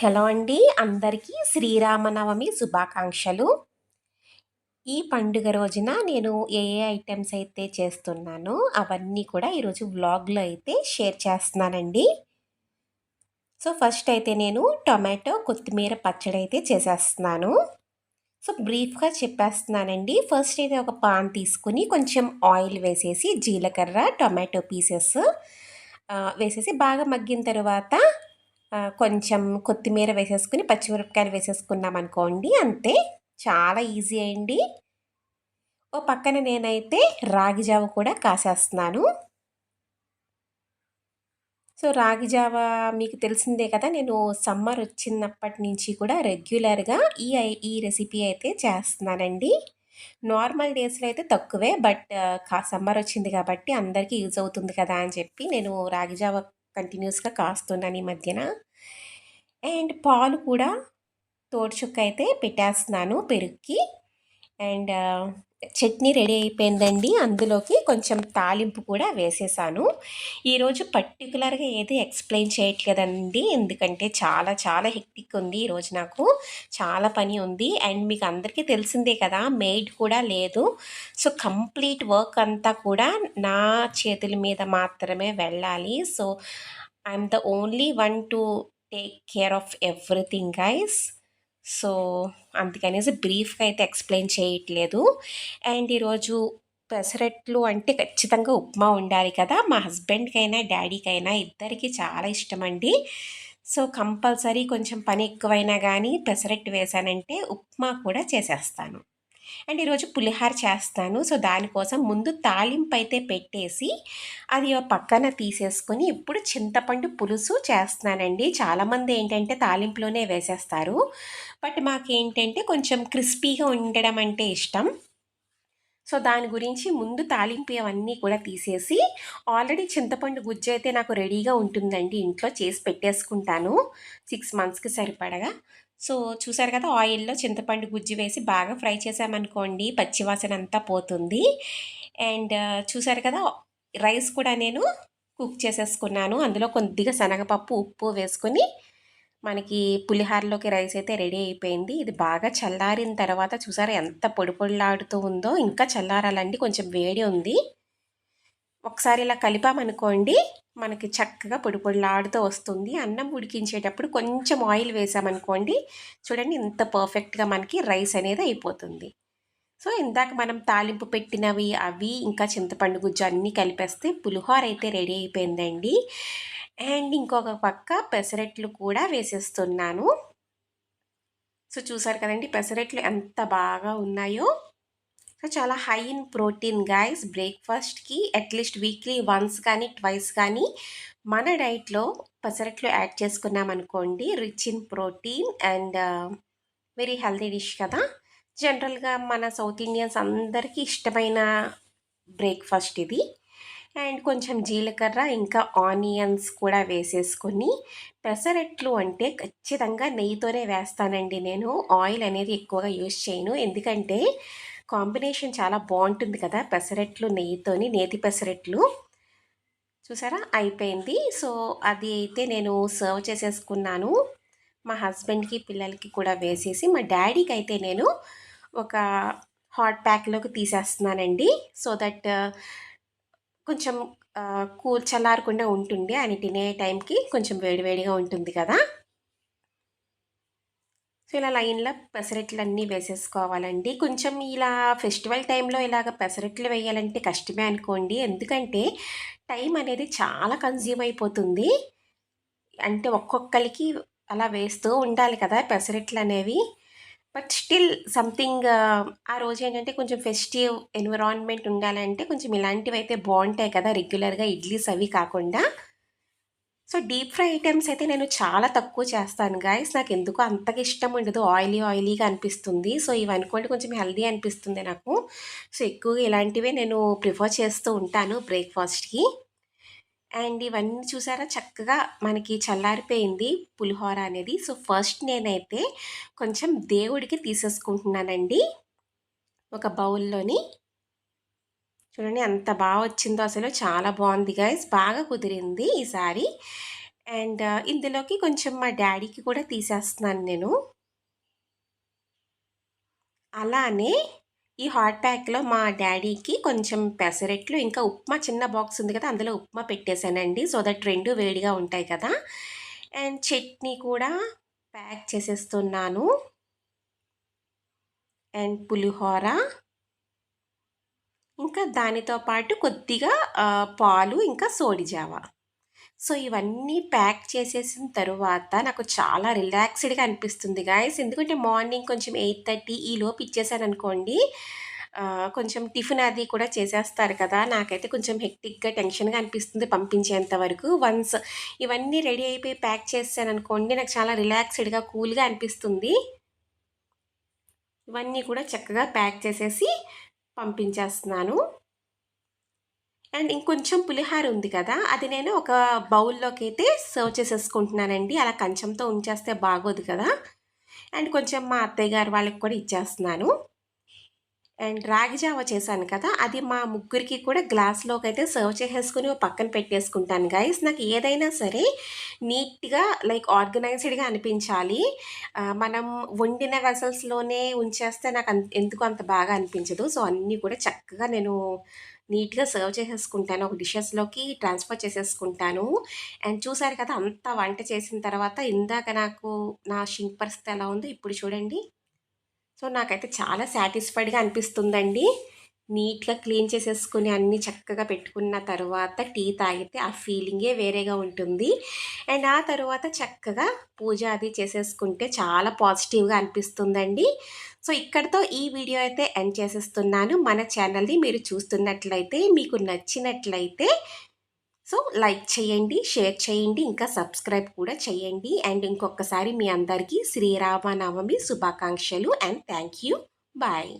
Hello అండి. అందరికీ శ్రీరామనవమి శుభాకాంక్షలు. ఈ పండుగ రోజున నేను ఏ ఏ ఐటమ్స్ అయితే చేస్తున్నానో అవన్నీ కూడా ఈరోజు వ్లాగ్లో అయితే షేర్ చేస్తున్నానండి. సో ఫస్ట్ అయితే నేను టొమాటో కొత్తిమీర పచ్చడి అయితే చేసేస్తున్నాను. సో బ్రీఫ్గా చెప్పేస్తున్నానండి. ఫస్ట్ అయితే ఒక పాన్ తీసుకుని కొంచెం ఆయిల్ వేసేసి జీలకర్ర టొమాటో పీసెస్ వేసేసి బాగా మగ్గిన తర్వాత కొంచెం కొత్తిమీర వేసేసుకుని పచ్చిమిరపకాయలు వేసేసుకున్నాం అనుకోండి అంతే. చాలా ఈజీ అండి ఓ పక్కన నేనైతే రాగి జావ కూడా కాసేస్తున్నాను. సో రాగి జావ మీకు తెలిసిందే కదా నేను సమ్మర్ వచ్చినప్పటి నుంచి కూడా రెగ్యులర్గా ఈ ఈ రెసిపీ అయితే చేస్తున్నానండి. నార్మల్ డేస్లో అయితే తక్కువే బట్ సమ్మర్ వచ్చింది కాబట్టి అందరికీ యూజ్ అవుతుంది కదా అని చెప్పి నేను రాగి జావ కంటిన్యూస్గా కాస్తున్నాను ఈ మధ్యన? అండ్ పాలు కూడా తోడుచుక్క అయితే పెట్టేస్తున్నాను పెరుగుకి అండ్ చట్నీ రెడీ అయిపోయిందండి. అందులోకి కొంచెం తాలింపు కూడా వేసేసాను. ఈరోజు పర్టికులర్గా ఏది ఎక్స్ప్లెయిన్ చేయట్లేదండి. ఎందుకంటే చాలా చాలా హెక్టిక్ ఉంది ఈరోజు నాకు. చాలా పని ఉంది. అండ్ మీకు అందరికీ తెలిసిందే కదా మెయిడ్ కూడా లేదు. సో కంప్లీట్ వర్క్ అంతా కూడా నా చేతుల మీద మాత్రమే వెళ్ళాలి. So I'm the only one to take care of everything guys. So అందుకనేసి బ్రీఫ్గా అయితే ఎక్స్ప్లెయిన్ చేయట్లేదు. అండ్ ఈరోజు పెసరట్లు అంటే ఖచ్చితంగా ఉప్మా ఉండాలి కదా! మా హస్బెండ్కైనా డాడీకైనా ఇద్దరికి చాలా ఇష్టం అండి సో కంపల్సరీ కొంచెం పని ఎక్కువైనా కానీ పెసరట్టు వేసానంటే ఉప్మా కూడా చేసేస్తాను. అండ్ ఈరోజు పులిహార చేస్తాను. సో దానికోసం ముందు తాలింపు అయితే పెట్టేసి అది పక్కన తీసేసుకొని ఇప్పుడు చింతపండు పులుసు చేస్తున్నానండి. చాలామంది ఏంటంటే తాలింపులోనే వేసేస్తారు. బట్ మాకేంటంటే కొంచెం క్రిస్పీగా ఉండడం అంటే ఇష్టం. సో దాని గురించి ముందు తాలింపు అవన్నీ కూడా తీసేసి ఆల్రెడీ చింతపండు గుజ్జు అయితే నాకు రెడీగా ఉంటుందండి. ఇంట్లో చేసి పెట్టేసుకుంటాను. సిక్స్ మంత్స్కి సరిపడగా. సో చూసారు కదా ఆయిల్లో చింతపండు గుజ్జు వేసి బాగా ఫ్రై చేసామనుకోండి పచ్చివాసన అంతా పోతుంది. అండ్ చూసారు కదా రైస్ కూడా నేను కుక్ చేసేసుకున్నాను. అందులో కొద్దిగా శనగపప్పు ఉప్పు వేసుకొని మనకి పులిహారలోకి రైస్ అయితే రెడీ అయిపోయింది. ఇది బాగా చల్లారిన తర్వాత చూసారా ఎంత పొడి పొడిలాడుతూ ఉందో ఇంకా చల్లారాలండి కొంచెం వేడి ఉంది. ఒకసారి ఇలా కలిపామనుకోండి మనకి చక్కగా పొడి పొడిలాడుతూ వస్తుంది. అన్నం ఉడికించేటప్పుడు కొంచెం ఆయిల్ వేసామనుకోండి చూడండి ఇంత పర్ఫెక్ట్గా మనకి రైస్ అనేది అయిపోతుంది. సో ఇందాక మనం తాలింపు పెట్టినవి అవి ఇంకా చింతపండు గుజ్జు అన్నీ కలిపేస్తే పులిహోర అయితే రెడీ అయిపోయిందండి. అండ్ ఇంకొక పక్క పెసరెట్లు కూడా వేసేస్తున్నాను. సో చూసారు కదండి పెసరెట్లు ఎంత బాగా ఉన్నాయో. సో చాలా హై ఇన్ ప్రోటీన్ గాయస్. బ్రేక్ఫాస్ట్కి అట్లీస్ట్ వీక్లీ వన్స్ కానీ ట్వైస్ కానీ మన డైట్లో పెసరట్లు యాడ్ చేసుకున్నాం అనుకోండి. Rich in protein and very healthy dish కదా. జనరల్గా మన సౌత్ ఇండియన్స్ అందరికీ ఇష్టమైన బ్రేక్ఫాస్ట్ ఇది. అండ్ కొంచెం జీలకర్ర ఇంకా ఆనియన్స్ కూడా వేసేసుకొని పెసరట్లు అంటే ఖచ్చితంగా నెయ్యితోనే వేస్తానండి నేను. ఆయిల్ అనేది ఎక్కువగా యూజ్ చేయను. ఎందుకంటే కాంబినేషన్ చాలా బాగుంటుంది కదా పెసరట్లు నెయ్యితోని నేతి పెసరట్లు. చూసారా? అయిపోయింది. సో అది అయితే నేను సర్వ్ చేసేసుకున్నాను. మా హస్బెండ్కి పిల్లలకి కూడా వేసేసి మా డాడీకి అయితే నేను ఒక హాట్ ప్యాక్లోకి తీసేస్తున్నానండి. సో దట్ కొంచెం కూల్ చల్లారకుండా ఉంటుంది ఆయన తినే టైంకి కొంచెం వేడివేడిగా ఉంటుంది కదా. సో ఇలా లైన్లో పెసరెట్లు అన్నీ వేసేసుకోవాలండి. కొంచెం ఇలా ఫెస్టివల్ టైంలో ఇలాగ పెసరెట్లు వేయాలంటే కష్టమే అనుకోండి. ఎందుకంటే టైం అనేది చాలా కన్జ్యూమ్ అయిపోతుంది. అంటే ఒక్కొక్కరికి అలా వేస్తూ ఉండాలి కదా పెసరెట్లు అనేవి బట్ స్టిల్ సంథింగ్ ఆ రోజు ఏంటంటే కొంచెం ఫెస్టివ్ ఎన్విరాన్మెంట్ ఉండాలంటే కొంచెం ఇలాంటివి అయితే బాగుంటాయి కదా రెగ్యులర్గా ఇడ్లీస్ అవి కాకుండా. సో డీప్ ఫ్రై ఐటమ్స్ అయితే నేను చాలా తక్కువ చేస్తాను గాయస్ నాకు ఎందుకు అంతగా ఇష్టం ఉండదు. ఆయిలీ ఆయిలీగా అనిపిస్తుంది. సో ఇవి అనుకోండి కొంచెం హెల్దీ అనిపిస్తుంది నాకు. సో ఎక్కువగా ఇలాంటివే నేను ప్రిఫర్ చేస్తూ ఉంటాను బ్రేక్ఫాస్ట్కి అండ్ ఇవన్నీ చూసారా? చక్కగా మనకి చల్లారిపోయింది పులిహోర అనేది. సో ఫస్ట్ నేనైతే కొంచెం దేవుడికి తీసేసుకుంటున్నానండి. ఒక బౌల్లోని. చూడండి ఎంత బాగా వచ్చిందో అసలు. చాలా బాగుంది గైస్ బాగా కుదిరింది ఈసారి అండ్ ఇందులోకి కొంచెం మా డాడీకి కూడా తీసేస్తున్నాను నేను. అలానే ఈ హాట్ ప్యాక్‌లో మా డాడీకి కొంచెం పెసరట్లు, ఇంకా ఉప్మా చిన్న బాక్స్ ఉంది కదా! అందులో ఉప్మా పెట్టేశానండి సో దట్ రెండు వేడిగా ఉంటాయి కదా! అండ్ చట్నీ కూడా ప్యాక్ చేసేస్తున్నాను. అండ్ పులిహోర. ఇంకా దానితో పాటు కొద్దిగా పాలు ఇంకా సోడి జావా సో ఇవన్నీ ప్యాక్ చేసేసిన తరువాత నాకు చాలా రిలాక్స్‌డ్‌గా అనిపిస్తుంది గాయ్స్. ఎందుకంటే మార్నింగ్ కొంచెం 8:30 ఈలోపు ఇచ్చేసాననుకోండి ఆహ్, కొంచెం టిఫిన్ అది కూడా చేసేస్తారు కదా! నాకైతే కొంచెం హెక్టిక్‌గా, టెన్షన్‌గా అనిపిస్తుంది పంపించేంత వరకు. వన్స్ ఇవన్నీ రెడీ అయిపోయి ప్యాక్ చేసేసాననుకోండి నాకు చాలా రిలాక్స్‌డ్‌గా, కూల్‌గా అనిపిస్తుంది. ఇవన్నీ కూడా చక్కగా ప్యాక్ చేసేసి పంపించేస్తున్నాను. అండ్ ఇంకొంచెం పులిహార ఉంది కదా! అది నేను ఒక బౌల్లోకి అయితే సర్వ్ చేసేసుకుంటున్నానండి. అలా కంచంతో ఉంచేస్తే బాగోదు కదా! అండ్ కొంచెం మా అత్తయ్య గారు వాళ్ళకి కూడా ఇచ్చేస్తున్నాను. అండ్ రాగి జావ చేశాను కదా! అది మా ముగ్గురికి కూడా గ్లాస్లోకి అయితే సర్వ్ చేసేసుకుని పక్కన పెట్టేసుకుంటాను గైస్. నాకు ఏదైనా సరే నీట్‌గా లైక్ ఆర్గనైజ్డ్‌గా అనిపించాలి. మనం వండిన వెసల్స్‌లోనే ఉంచేస్తే నాకు ఎందుకు అంత బాగా అనిపించదు. సో అన్నీ కూడా చక్కగా నేను నీట్‌గా సర్వ్ చేసేసుకుంటాను. ఒక డిషెస్‌లోకి ట్రాన్స్‌ఫర్ చేసేసుకుంటాను. అండ్ చూసారు కదా! అంత వంట చేసిన తర్వాత ఇందాక నాకు నా షింక్ పరిస్థితి ఎలా ఉందో ఇప్పుడు చూడండి. సో నాకైతే చాలా సాటిస్ఫైడ్‌గా అనిపిస్తుందండి. నీట్‌గా క్లీన్ చేసేసుకొని అన్నీ చక్కగా పెట్టుకున్న తర్వాత టీ తాగితే ఆ ఫీలింగే వేరేగా ఉంటుంది. అండ్ ఆ తర్వాత చక్కగా పూజ అది చేసేసుకుంటే చాలా పాజిటివ్‌గా అనిపిస్తుందండి. సో ఇక్కడితో ఈ వీడియో అయితే ఎండ్ చేసేస్తున్నాను. మన ఛానల్‌ని మీరు చూస్తున్నట్లయితే మీకు నచ్చినట్లయితే సో లైక్ చేయండి, షేర్ చేయండి, ఇంకా సబ్స్క్రైబ్ కూడా చేయండి. అండ్ ఇంకొకసారి మీ అందరికీ శ్రీరామనవమి శుభాకాంక్షలు అండ్ థ్యాంక్ యూ. బాయ్.